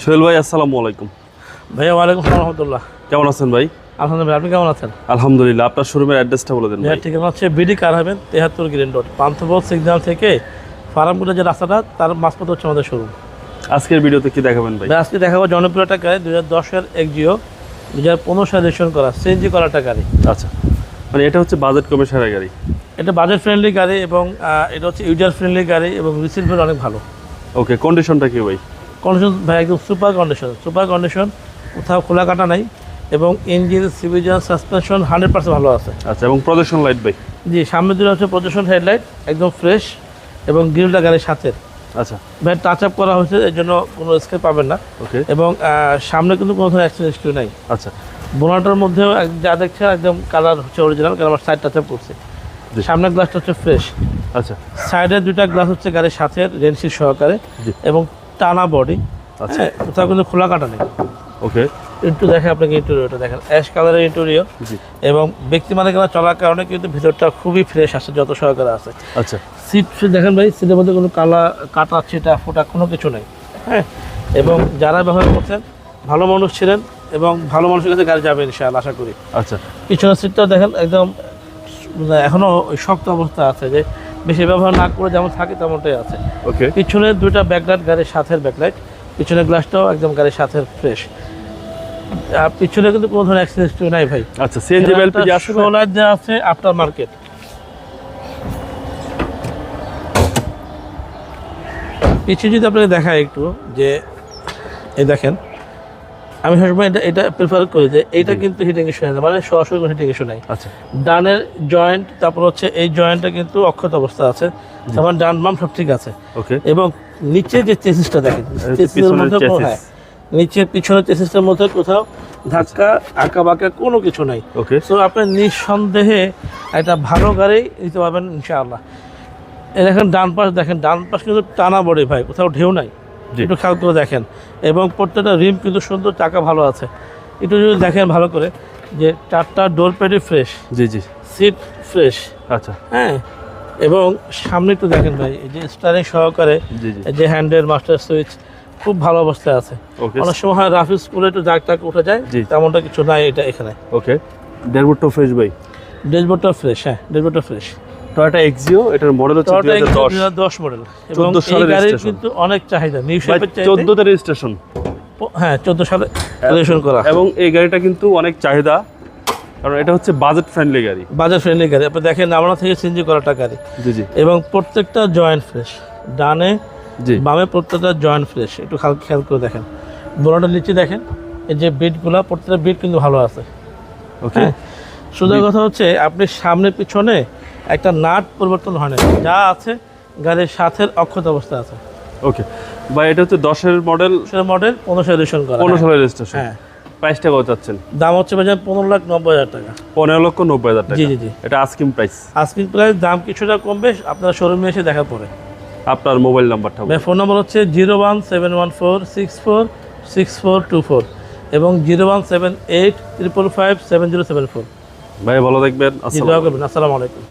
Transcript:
সোহেল ভাই আসসালামু আলাইকুম। ভাইয়া ওয়ালাইকুম সালাম রহমতুল্লাহ। কেমন আছেন ভাই? আলহামদুলিল্লাহ আপনি কেমন আছেন? আলহামদুলিল্লাহ আপনার শোরুমের অ্যাড্রেসটা বলে দেন ভাই। ঠিকানা হচ্ছে বিডি কার হবেন তেহাত্তর গ্রিন রোড পান্থপথ সিগন্যাল থেকে ফার্মগুলো যে রাস্তাটা তার মাঝপথ হচ্ছে আমাদের শোরুম আজকের ভিডিওতে কি দেখাবেন ভাই? আজকে দেখাবো জনপ্রিয় একটা গাড়ি দুই হাজার দশের এক্সিও দু হাজার পনেরো সালে রেজিস্ট্রেশন করা সিএনজি করা একটা গাড়ি। আচ্ছা মানে এটা হচ্ছে বাজেট কমে সারা গাড়ি। এটা বাজেট ফ্রেন্ডলি গাড়ি এবং এটা হচ্ছে ইউজার ফ্রেন্ডলি গাড়ি এবং রিসিভের অনেক ভালো। ওকে কন্ডিশনটা কি ভাই? কন্ডিশন ভাই একদম সুপার কন্ডিশন সুপার কন্ডিশন কোথাও খোলা কাটা নাই এবং ইঞ্জিন সিভিজন সাসপেনশন হান্ড্রেড পার্সেন্ট ভালো আছে। আচ্ছা এবং প্রজেকশন লাইট ভাই? জি সামনের দিকে হচ্ছে প্রদর্শন হেডলাইট একদম ফ্রেশ এবং গ্রিলটা গাড়ির সাথে। আচ্ছা। ভাই টাচ আপ করা হয়েছে এর জন্য কোনো স্কেপ পাবেন না। ওকে এবং সামনে কিন্তু কোনো ধরনের অ্যাক্সিডেন্ট হিস্ট্রি নাই। আচ্ছা। বোনাটার মধ্যেও যা দেখছে একদম কালার হচ্ছে অরিজিনাল কারণ আমার সাইড টাচ আপ করছে। সামনের গ্লাসটা হচ্ছে ফ্রেশ আচ্ছা। সাইডের দুইটা গ্লাস হচ্ছে গাড়ির সাথে রেনসির সহকারে এবং টানা বডি আচ্ছা। হ্যাঁ কোথাও কিন্তু খোলা কাটা নেই। ওকে একটু দেখে আপনাকে ইন্টেরিয়রটা দেখেন। অ্যাশ কালারের ইন্টেরিয়র এবং ব্যক্তি মানে মালিকানা চলার কারণে কিন্তু ভিতরটা খুবই ফ্রেশ আছে যত সহকারে আছে। আচ্ছা। সিট দেখেন ভাই সিটের মধ্যে কোনো কালা কাটা ছিটা ফোটা কোনো কিছু নেই হ্যাঁ? এবং যারা ব্যবহার করছেন ভালো মানুষ ছিলেন এবং ভালো মানুষের কাছে গাড়ি যাবে ইনশাআল্লাহ আশা করি। আচ্ছা। পিছনের সিটটাও দেখেন একদম মানে এখনও শক্ত অবস্থা আছে যে বেশি ব্যবহার না করে যেমন থাকে তেমনটাই আছে। ওকে পিছনে দুইটা ব্যাকলাইট গাড়ির সাথের ব্যাকলাইট পিছনের গ্লাসটাও একদম গাড়ির সাথে ফ্রেশ আর পিছনে কিন্তু কোনো ধরনের অ্যাক্সিডেন্ট নাই ভাই। আচ্ছা সিএনজি এলপিজি আসবে? সোলার দেওয়া আছে আফটার মার্কেট পিছিয়ে যদি আপনাকে দেখায় একটু যে এই দেখেন আমি সবসময় এটা এটা প্রেফার করি যে এটা কিন্তু হিটিং ইস্যু নেই মানে সরাসরি কোনো হিটিং ইস্যু নাই। আচ্ছা। ডানের জয়েন্ট তারপর হচ্ছে এই জয়েন্টটা কিন্তু অক্ষত অবস্থা আছে। তারপর ডান বাম সব ঠিক আছে। ওকে। এবং নিচে যে চেসিসটা দেখেন চেসিসের পিছনের মধ্যে। হ্যাঁ নিচে পিছনের চেসিসটার মধ্যে কোথাও ধাক্কা আঁকা বাঁকা কোনো কিছু নাই। ওকে। সো আপনি নিঃসন্দেহে একটা ভালো গাড়ি নিতে পারবেন ইনশাআল্লাহ। দেখেন ডান পাশ দেখেন ডান পাশ কিন্তু টানা বড়ি ভাই কোথাও ঢেউ নাই। একটু খেয়াল করে দেখেন। এবং প্রত্যেকটা রিম কিন্তু সুন্দর চাকা ভালো আছে। একটু যদি দেখেন ভালো করে যে চারটা ডোর প্যাডই ফ্রেশ জি জি। সিট ফ্রেশ আচ্ছা। হ্যাঁ? এবং সামনে একটু দেখেন ভাই এই যে স্টারিং সহকারে জি জি। এই যে হ্যান্ডেল মাস্টার সুইচ খুব ভালো অবস্থায় আছে। অনেক সময় হয় রাফিজ স্কুলে একটু দাগ টাক উঠে যায়। তেমনটা কিছু নাই এটা এখানে। ওকে ডেরবোর্ডটা ফ্রেশ ভাই? ড্যাশবোর্ডটা ফ্রেশ হ্যাঁ ড্যাশবোর্ডটা ফ্রেশ টয়োটা এক্সিও এটার মডেল হচ্ছে দুই হাজার দশ। দশ মডেল এবং 14 এই গাড়ির কিন্তু অনেক চাহিদা। নিউ শেপের চাহিদা চোদ্দোতে রেজিস্ট্রেশন হ্যাঁ চোদ্দ সালে রেজিস্ট্রেশন করা। এবং এই গাড়িটা কিন্তু অনেক চাহিদা কারণ এটা হচ্ছে বাজেট ফ্রেন্ডলি গাড়ি। বাজার ফ্রেন্ডলি গাড়ি। আপনি দেখেন আমরা থেকে সিনজি করাটা গাড়ি জি জি। এবং প্রত্যেকটা জয়েন্ট ফ্রেশ ডানে জি। বামে প্রত্যেকটা জয়েন্ট ফ্রেশ একটু খেয়াল করে দেখেন। বোনাটা নিচে দেখেন। এই যে বিটগুলো প্রত্যেকটা বিট কিন্তু ভালো আছে। ওকে হ্যাঁ। সোজা কথা হচ্ছে আপনি সামনে পিছনে একটা নাট পরিবর্তন হয় না যা আছে গাড়ির সাথের অক্ষত অবস্থা আছে। ওকে বা এটা হচ্ছে দশের মডেল সেটা মডেল পনেরো এডিশন করা। পনেরো রেজিস্ট্রেশন হ্যাঁ। প্রাইসটা কত চাচ্ছেন? দাম হচ্ছে বাজার পনেরো লাখ নব্বই হাজার টাকা। পনেরো লক্ষ নব্বই হাজার টাকা। জি, জি, জি। এটা আস্কিং প্রাইস আজকের প্রাইস দাম কিছুটা কমবে আপনার শোরুমে এসে দেখা পড়ে আপনার মোবাইল নাম্বারটা। ফোন নম্বর হচ্ছে zero one seven one four six four six four two four এবং zero one seven eight triple five seven zero seven four ভাই ভালো থাকবেন। আসসালামু আলাইকুম।